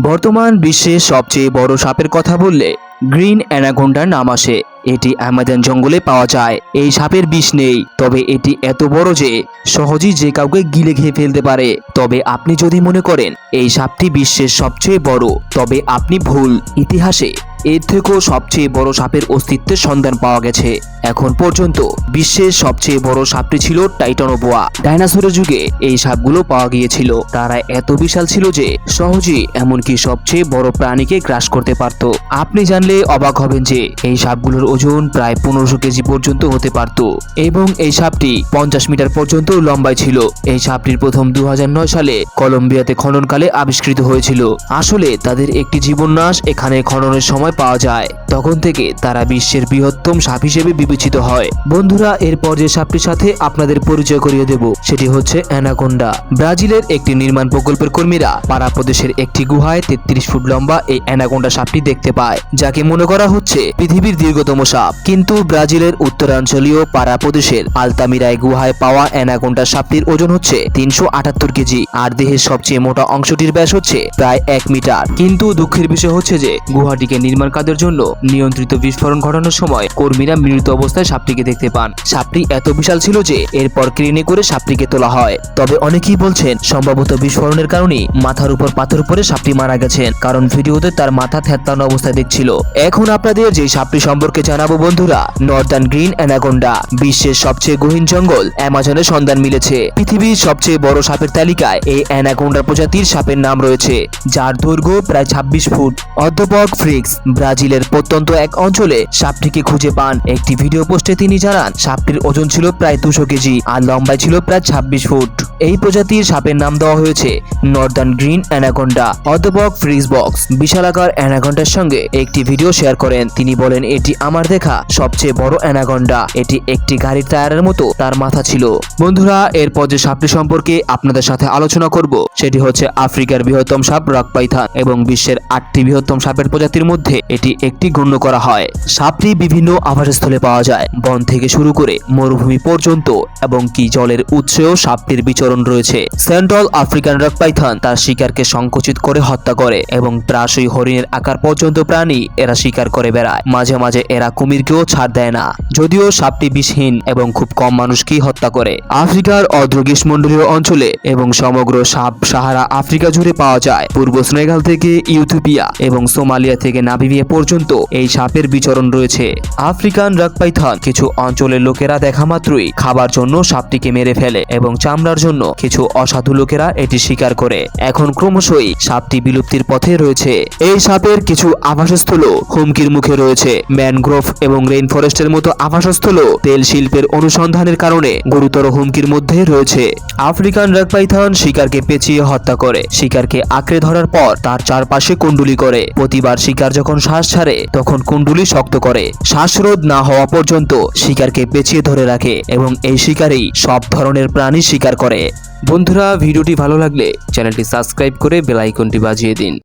বর্তমান বিশ্বের সবচেয়ে বড় সাপের কথা বললে গ্রিন অ্যানাকোন্ডার নাম আসে। এটি অ্যামাজন জঙ্গলে পাওয়া যায়। এই সাপের বিষ নেই, তবে এটি এত বড় যে সহজেই যে কাউকে গিলে খেয়ে ফেলতে পারে। তবে আপনি যদি মনে করেন, এই সাপটি বিশ্বের সবচেয়ে বড়, তবে আপনি ভুল। ইতিহাসে এর থেকেও সবচেয়ে বড় সাপের অস্তিত্বের সন্ধান পাওয়া গেছে। এখন পর্যন্ত বিশ্বের সবচেয়ে বড় সাপটি ছিল টাইটানোবোয়া। ডাইনোসরের যুগে এই সাপগুলো পাওয়া গিয়েছিল। তারা এত বিশাল ছিল যে সহজেই এমনকি সবচেয়ে বড় প্রাণীকে গ্রাস করতে পারত। আপনি জানলে অবাক হবেন যে এই সাপগুলোর ওজন প্রায় পনেরোশো কেজি পর্যন্ত হতে পারত এবং এই সাপটি পঞ্চাশ মিটার পর্যন্ত লম্বায় ছিল। এই সাপটির প্রথম দু হাজার নয় সালে কলম্বিয়াতে খননকালে আবিষ্কৃত হয়েছিল। আসলে তাদের একটি জীবননাশ এখানে খননের সময় পাওয়া যায়। তখন থেকে তারা বিশ্বের বৃহত্তম সাপ হিসেবে বিবেচিত হয়। বন্ধুরা, এরপর যে সাপটির সাথে আপনাদের পরিচয় করিয়ে দেব, সেটি হচ্ছে অ্যানাকোন্ডা। ব্রাজিলের একটি নির্মাণ প্রকল্পের কর্মীরা পাড়া প্রদেশের একটি গুহায় তেত্রিশ ফুট লম্বা এই অ্যানাকোন্ডা সাপটি দেখতে পায়, যাকে মনে করা হচ্ছে পৃথিবীর দীর্ঘতম সাপ। কিন্তু ব্রাজিলের উত্তরাঞ্চলীয় পাড়া প্রদেশের আলতামিরায় গুহায় পাওয়া অ্যানাকোন্ডা সাপটির ওজন হচ্ছে তিনশো আটাত্তর কেজি, আর দেহের সবচেয়ে মোটা অংশটির ব্যাস হচ্ছে প্রায় এক মিটার। কিন্তু দুঃখের বিষয় হচ্ছে যে, গুহাটিকে নির্মাণ কাজের জন্য নিয়ন্ত্রিত বিস্ফোরণ ঘটানোর সময় কর্মীরা মৃত অবস্থায় সাপটিকে দেখতে পান। সাপটি এত বিশাল ছিল যে এরপর ক্রেনে করে সাপটিকে তোলা হয়। তবে অনেকেই বলছেন, সম্ভবত বিস্ফোরণের কারণেই মাথার উপর পাথর পরে সাপটি মারা গেছেন, কারণ ভিডিওতে তার মাথা থ্যাত্তানো অবস্থায় দেখছিল। এখন আপনাদের যে সাপটি সম্পর্কে জানাব বন্ধুরা, নর্দার্ন গ্রিন অ্যানাকোন্ডা, বিশ্বের সবচেয়ে গহীন জঙ্গল, অ্যামাজনের সন্ধান মিলেছে। পৃথিবীর সবচেয়ে বড় সাপের তালিকায় এই অ্যানাকোন্ডা প্রজাতির সাপের নাম রয়েছে, যার দৈর্ঘ্য প্রায় ছাব্বিশ ফুট। অধ্যাপক ফ্রিক্স ব্রাজিলের প্রত্যন্ত এক অঞ্চলে সাপটিকে খুঁজে পান। একটি ভিডিও পোস্টে তিনি জানান, সাপটির ওজন ছিল প্রায় দুশো কেজি আর লম্বায় ছিল প্রায় ছাব্বিশ ফুট। এই প্রজাতির সাপের নাম দেওয়া হয়েছে নর্দার্ন গ্রিন অ্যানাকোন্ডা, অধ্যাপক ফ্রিজ বক্স। বিশালাকার অ্যানাকোন্ডার সঙ্গে একটি ভিডিও শেয়ার করেন। তিনি বলেন, এটি আমার দেখা সবচেয়ে বড় অ্যানাকোন্ডা। এটি একটি গাড়ির টায়ারের মতো, তার মাথা ছিল। বন্ধুরা, এরপর যে সাপটি সম্পর্কে আপনাদের সাথে আলোচনা করব, সেটি হচ্ছে আফ্রিকার বৃহত্তম সাপ রক পাইথন এবং বিশ্বের আটটি বৃহত্তম সাপের প্রজাতির মধ্যে এটি একটি গণ্য করা হয়। সাপটি বিভিন্ন আবাসস্থলে পাওয়া যায়। বন থেকে শুরু করে মরুভূমি পর্যন্ত এবং কি জলের উৎসেও সাপটির বিচরণ রয়েছে। সেন্ট্রাল আফ্রিকান রক পাইথন তার শিকারকে সংকুচিত করে হত্যা করে এবং প্রায়শই হরিণের আকার পর্যন্ত প্রাণী এরা শিকার করে বেড়ায়। মাঝে মাঝে এরা কুমিরকেও ছাড় দেয় না। যদিও সাপটি বিষহীন এবং খুব কম মানুষকেই হত্যা করে। আফ্রিকার অদ্রগ্রীষ্মমণ্ডলীয় অঞ্চলে এবং সমগ্র সাপ সাহারা আফ্রিকা জুড়ে পাওয়া যায়। পূর্ব সেনেগাল থেকে ইউথোপিয়া এবং সোমালিয়া থেকে নাবিবিয়া পর্যন্ত এই সাপের বিচরণ রয়েছে। আফ্রিকান রক পাইথন কিছু অঞ্চলের লোকেরা দেখা মাত্রই খাবার জন্য সাপটিকে মেরে ফেলে এবং চামড়ার জন্য কিছু অসাধু লোকেরা এটি শিকার করে। এখন ক্রমশই সাপটি বিলুপ্তির পথে রয়েছে। এই সাপের কিছু আবাসস্থল হুমকির মুখে রয়েছে। ম্যানগ্রোভ এবং রেইন ফরেস্টের মতো আবাসস্থল তেল শিল্পের অনুসন্ধানের কারণে গুরুতর হুমকির মধ্যে রয়েছে। আফ্রিকান রক পাইথন শিকারকে পেঁচিয়ে হত্যা করে। শিকারকে আঁকড়ে ধরার পর তার চারপাশে কুণ্ডুলি করে। প্রতিবার শিকার যখন শ্বাস ছাড়ে, তখন কুণ্ডুলি শক্ত করে। শ্বাসরোধ না হওয়া পর্যন্ত শিকারকে পেঁচিয়ে ধরে রাখে এবং এই শিকারেই সব ধরনের প্রাণী শিকার করে। বন্ধুরা, ভিডিওটি ভালো লাগলে চ্যানেলটি সাবস্ক্রাইব করে বেলাইকনটি বাজিয়ে দিন।